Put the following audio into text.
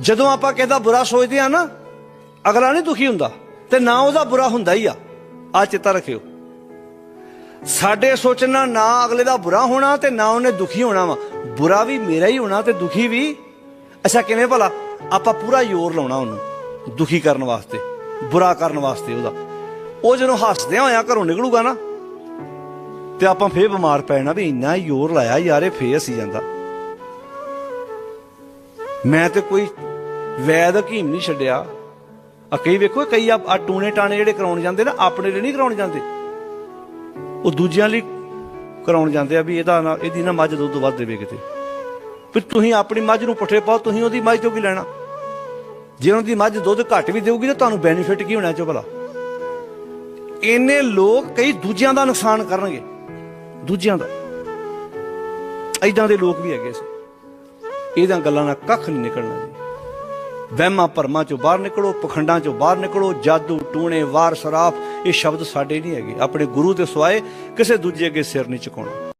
ਜਦੋਂ ਆਪਾਂ ਕਿਸੇ ਬੁਰਾ ਸੋਚਦੇ ਆ ਨਾ, ਅਗਲਾ ਨਹੀਂ ਦੁਖੀ ਹੁੰਦਾ, ਤੇ ਨਾ ਉਹਦਾ ਬੁਰਾ ਹੁੰਦਾ ਹੀ ਆ। ਆ ਚਿੱਤਾ ਰੱਖਿਓ। ਸਾਡੇ ਸੋਚਣਾ ਨਾ ਅਗਲੇ ਦਾ ਬੁਰਾ ਹੋਣਾ ਤੇ ਨਾ ਉਹਨੇ ਦੁਖੀ ਹੋਣਾ ਵਾ। ਬੁਰਾ ਵੀ ਮੇਰਾ ਹੀ ਹੋਣਾ ਤੇ ਦੁਖੀ ਵੀ। ਅੱਛਾ, ਕਿਵੇਂ ਭਲਾ? ਆਪਾਂ ਪੂਰਾ ਜ਼ੋਰ ਲਾਉਣਾ ਉਹਨੂੰ, ਦੁਖੀ ਕਰਨ ਵਾਸਤੇ, ਬੁਰਾ ਕਰਨ ਵਾਸਤੇ ਉਹਦਾ। ਉਹ ਜਦੋਂ ਹੱਸਦਿਆਂ ਹੋਇਆ ਘਰੋਂ ਨਿਕਲੂਗਾ ਨਾ, ਤੇ ਆਪਾਂ ਫੇਰ ਬਿਮਾਰ ਪੈ ਜਾਣਾ ਵੀ ਇੰਨਾ ਜ਼ੋਰ ਲਾਇਆ ਯਾਰ, ਇਹ ਫੇਰ ਅਸੀਂ ਜਾਂਦਾ। ਮੈਂ ਤੇ ਕੋਈ ਵੈਦ ਹਕੀਮ ਨਹੀਂ ਛੱਡਿਆ। ਆ ਕਈ ਵੇਖੋ, ਕਈ ਆ ਟੂਣੇ ਟਾਣੇ ਜਿਹੜੇ ਕਰਾਉਣ ਜਾਂਦੇ ਨਾ, ਆਪਣੇ ਲਈ ਨਹੀਂ ਕਰਾਉਣ ਜਾਂਦੇ। ਉਹ ਦੂਜਿਆਂ ਲਈ ਕਰਾਉਣ ਜਾਂਦੇ ਆ ਵੀ ਇਹਦਾ ਨਾ ਇਹਦੀ ਨਾ ਮੱਝ ਦੁੱਧ ਵੱਧ ਦੇਵੇ ਕਿਤੇ। ਵੀ ਤੁਸੀਂ ਆਪਣੀ ਮੱਝ ਨੂੰ ਪੁੱਠੇ ਪਾਓ, ਤੁਸੀਂ ਉਹਦੀ ਮੱਝ ਤੋਂ ਕੀ ਲੈਣਾ? ਜੇ ਉਹਦੀ ਮੱਝ ਦੁੱਧ ਘੱਟ ਵੀ ਦੇਊਗੀ ਤਾਂ ਤੁਹਾਨੂੰ ਬੈਨੀਫਿਟ ਕੀ ਹੋਣਾ ਚੋ ਭਲਾ? ਇੰਨੇ ਲੋਕ ਕਈ ਦੂਜਿਆਂ ਦਾ ਨੁਕਸਾਨ ਕਰਨਗੇ। ਦੂਜਿਆਂ ਦਾ। ਐਦਾਂ ਦੇ ਲੋਕ ਵੀ ਹੈਗੇ ਸੀ। ਇਹਦਾਂ ਗੱਲਾਂ ਨਾਲ ਕੱਖ ਨਹੀਂ ਨਿਕਲਣਾ ਜੀ। ਵਹਿਮਾਂ ਭਰਮਾਂ ਚੋਂ ਬਾਹਰ ਨਿਕਲੋ, ਪਖੰਡਾਂ ਚੋਂ ਬਾਹਰ ਨਿਕਲੋ, ਜਾਦੂ, ਟੂਣੇ, ਵਾਰ ਸਰਾਫ ਇਹ ਸ਼ਬਦ ਸਾਡੇ ਨਹੀਂ ਹੈਗੇ। ਆਪਣੇ ਗੁਰੂ ਦੇ ਸਿਵਾਏ, ਕਿਸੇ ਦੂਜੇ ਅੱਗੇ ਸਿਰ ਨਹੀਂ ਝੁਕਾਉਣਾ।